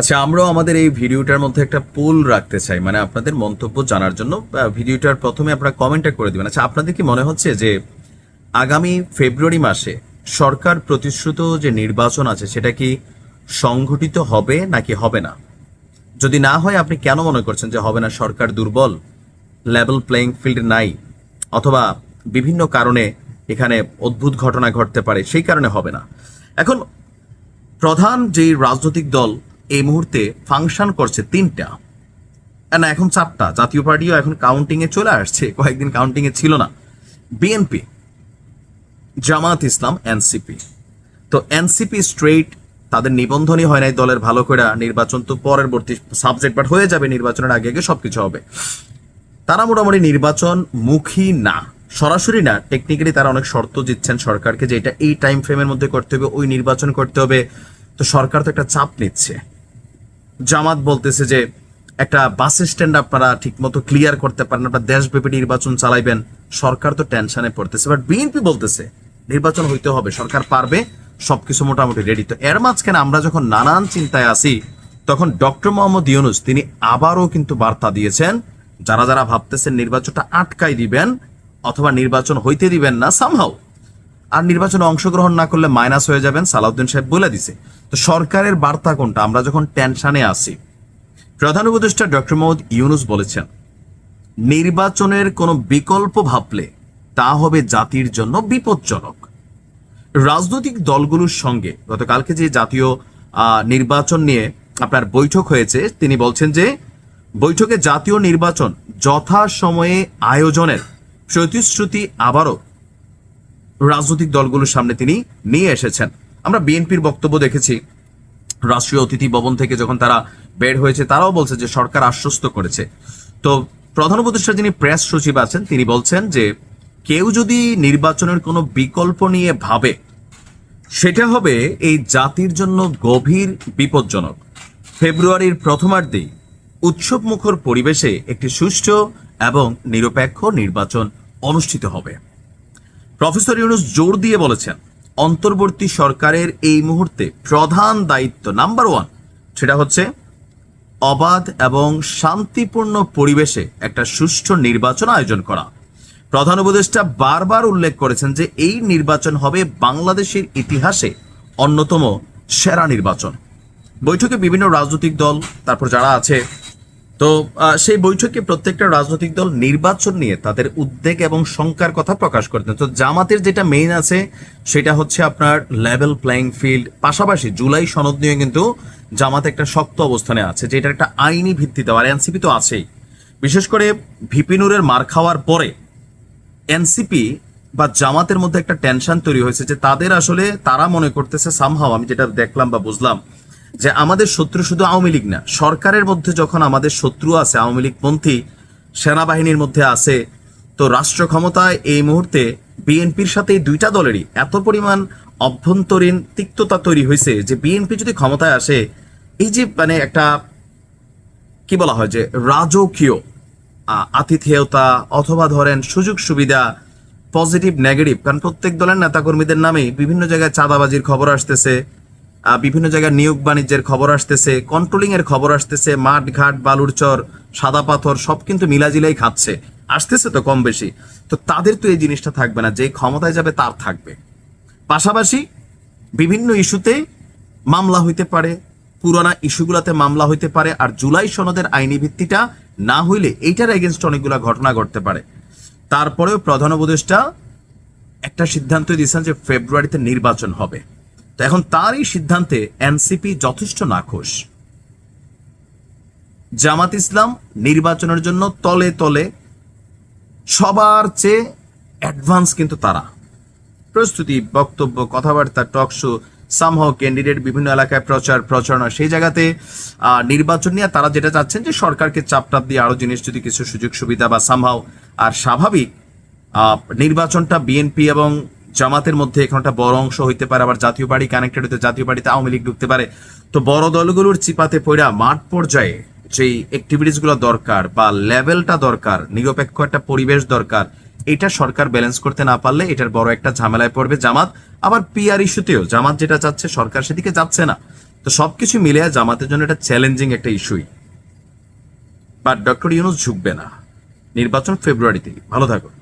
আচ্ছা আমরাও আমাদের এই ভিডিওটার মধ্যে একটা পোল রাখতে চাই। মানে আপনাদের মন্তব্য জানার জন্য ভিডিওটার প্রথমে আপনারা কমেন্টটা করে দিবেন। আচ্ছা আপনাদের কি মনে হচ্ছে যে আগামী ফেব্রুয়ারি মাসে সরকার প্রতিশ্রুত যে নির্বাচন আছে, সেটা কি সংঘটিত হবে নাকি হবে না? যদি না হয়, আপনি কেন মনে করছেন যে হবে না? সরকার দুর্বল লেভেল প্লেইং ফিল্ড নাই, অথবা বিভিন্ন কারণে এখানে অদ্ভুত ঘটনা ঘটতে পারে, সেই কারণে হবে না। এখন প্রধান যে রাজনৈতিক দল এই মুহূর্তে ফাংশন করছে তিনটা। না, এখন চারটা। জাতীয় পার্টিও এখন কাউন্টিং এ চলে আসছে। কয়েকদিন কাউন্টিং এ ছিল না। বিএনপি জামাত ইসলাম এনসিপি তো এনসিপি স্ট্রেট তাদের নিবন্ধনই হয় নাই দলের ভালো করে। নির্বাচন তো পরবর্তী সাবজেক্ট বাট হয়ে যাবে। নির্বাচনের আগে আগে সবকিছু হবে। তারা মোটামুটি নির্বাচন মুখী না। সরাসরি না টেকনিক্যালি তারা অনেক শর্ত দিচ্ছেন সরকারকে যে এটা এই টাইম ফ্রেমের মধ্যে করতে হবে, ওই নির্বাচন করতে হবে। তো সরকার তো একটা চাপ নিচ্ছে। জামাত বলতেছে যে একটা বাস স্ট্যান্ড আপনারা ঠিকমতো ক্লিয়ার করতে পারেন, আপনারা দেশব্যাপী নির্বাচন চালাইবেন, সরকার তো টেনশনে পড়তেছে। বাট বিএনপি বলতেছে, নির্বাচন হইতে হবে, সরকার পারবে, সবকিছু মোটামুটি রেডি তো এর মাঝখানে আমরা যখন নানান চিন্তায় আসি তখন ডক্টর মোহাম্মদ ইউনুস, তিনি আবারও কিন্তু বার্তা দিয়েছেন, যারা যারা ভাবতেছেন নির্বাচনটা আটকাই দিবেন, অথবা নির্বাচন হইতে দিবেন না সামহাও আর নির্বাচনে অংশগ্রহণ না করলে মাইনাস হয়ে যাবেন, সালাউদ্দিন সাহেব বলে দিছে। তো সরকারের বার্তা কোনটা? আমরা যখন টেনশনে আসি প্রধান উপদেষ্টা ডক্টর মোহাম্মদ ইউনুস বলেছেন, নির্বাচনের কোনো বিকল্প ভাবলে তা হবে জাতির জন্য বিপজ্জনক। রাজনৈতিক দলগুলোর সঙ্গে গতকালকে যে জাতীয় নির্বাচন নিয়ে আপনার বৈঠক হয়েছে, তিনি বলছেন যে, বৈঠকে জাতীয় নির্বাচন যথাসময়ে আয়োজনের প্রতিশ্রুতি আবারও রাজনৈতিক দলগুলোর সামনে তিনি নিয়ে এসেছেন। আমরা বিএনপির বক্তব্য দেখেছি। রাষ্ট্রীয় অতিথি ভবন থেকে যখন তারা বের হয়েছে, তারাও বলছে যে সরকার আশ্বস্ত করেছে। তো প্রধান উপদেষ্টা যিনি প্রেস সচিব আছেন, তিনি বলছেন যে কেউ যদি নির্বাচনের কোনো বিকল্প নিয়ে ভাবে, সেটা হবে এই জাতির জন্য গভীর বিপজ্জনক। ফেব্রুয়ারির প্রথমার্ধেই উৎসব মুখর পরিবেশে একটি সুষ্ঠু এবং নিরপেক্ষ নির্বাচন অনুষ্ঠিত হবে। প্রফেসর ইউনুস জোর দিয়ে বলেছেন, অন্তর্বর্তী সরকারের এই মুহূর্তে প্রধান দায়িত্ব নাম্বার ওয়ান, সেটা হচ্ছে অবাধ এবং শান্তিপূর্ণ পরিবেশে একটা সুষ্ঠু নির্বাচন আয়োজন করা। প্রধান উপদেষ্টা বারবার উল্লেখ করেছেন যে এই নির্বাচন হবে বাংলাদেশের ইতিহাসে অন্যতম সেরা নির্বাচন। বৈঠকে বিভিন্ন রাজনৈতিক দল, তারপর যারা আছে তো সেই বৈঠকে প্রত্যেকটা রাজনৈতিক দল নির্বাচন নিয়ে তাদের উদ্বেগ এবং শঙ্কার কথা প্রকাশ করতেন। তো জামাতের যেটা মেইন আছে, সেটা হচ্ছে আপনার লেভেল প্লেইং ফিল্ড পাশাপাশি জুলাই সনদ নিয়ে কিন্তু জামাত একটা শক্ত অবস্থানে আছে যেটা একটা আইনি ভিত্তিতে আর এনসিপি তো আছেই। বিশেষ করে ভিপিনুরের মার খাওয়ার পরে এনসিপি বা জামাতের মধ্যে একটা টেনশন তৈরি হয়েছে, যে তাদের আসলে তারা মনে করতেছে সামহাও আমি যেটা দেখলাম বা বুঝলাম যে আমাদের শত্রু শুধু আওয়ামী লীগ না, সরকারের মধ্যে যখন আমাদের শত্রু আছে, আওয়ামী লীগপন্থী সেনাবাহিনীর মধ্যে আছে, তো রাষ্ট্র ক্ষমতায় এই মুহূর্তে বিএনপির সাথে এই দুইটা দলেরই এত পরিমাণ অভ্যন্তরীণ তিক্ততা তৈরি হয়েছে যে বিএনপি যদি ক্ষমতায় আসে, এই যে মানে একটা, কি বলা হয় যে রাজকীয় আতিথেয়তা অথবা ধরেন সুযোগ সুবিধা, পজিটিভ, নেগেটিভ, কারণ প্রত্যেক দলের নেতাকর্মীদের নামে বিভিন্ন জায়গায় চাঁদাবাজির খবর আসতেছে বিভিন্ন জায়গায় নিয়োগ বাণিজ্যের খবর আসতেছে কন্ট্রোলিং এর খবর আসতেছে মাঠ ঘাট বালুর চর সাদা পাথর, সব কিন্তু মিলাজিলাই খাচ্ছে। আসতেছে তো কম বেশি। তো তাদের তো এই জিনিসটা থাকবে না, যে ক্ষমতায় যাবে তার থাকবে। পাশাপাশি বিভিন্ন ইস্যুতে মামলা হইতে পারে, পুরানা ইস্যুগুলোতে মামলা হইতে পারে, আর জুলাই সনদের আইনি ভিত্তিটা না হইলে এইটার এগেনস্ট অনেকগুলা ঘটনা ঘটতে পারে। তারপরেও প্রধান উপদেষ্টা একটা সিদ্ধান্ত দিয়েছেন যে ফেব্রুয়ারিতে নির্বাচন হবে। তো এখন তার এই সিদ্ধান্তে এনসিপি যথেষ্ট নাখোশ। জামাত ইসলাম নির্বাচনের জন্য তলে তলে সবার চেয়ে অ্যাডভান্স কিন্তু তারা। প্রস্তুতি, বক্তব্য, কথাবার্তা টক শো সামহাও ক্যান্ডিডেট বিভিন্ন এলাকায় প্রচার, প্রচারণা, সেই জায়গাতে নির্বাচন নিয়ে তারা যেটা চাচ্ছেন যে সরকারকে চাপ টাপ দিয়ে আরও জিনিস যদি কিছু সুযোগ সুবিধা বা সামহাও আর স্বাভাবিক নির্বাচনটা বিএনপি এবং জামাতের মধ্যে এখন একটা বড় অংশ হইতে পারে, আবার জাতীয় পার্টি কানেক্টেড হতে জাতীয় পার্টিতে আওয়ামী লীগ ঢুকতে পারে। তো বড় দলগুলোর চিপাতে পড়া মাঠ পর্যায়ে যেই অ্যাক্টিভিটিসগুলো দরকার বা লেভেলটা দরকার, নিরপেক্ষ একটা পরিবেশ দরকার, এটা সরকার ব্যালেন্স করতে না পারলে এটার বড় একটা ঝামেলায় পড়বে জামাত। আবার পিআর ইস্যুতেও জামাত যেটা চাচ্ছে সরকার সেদিকে যাচ্ছে না। তো সবকিছু মিলে জামাতের জন্য এটা চ্যালেঞ্জিং একটা ইস্যুই বাট ডক্টর ইউনুস ঝুঁকবে না। নির্বাচন ফেব্রুয়ারিতেই ভালো থাকুন।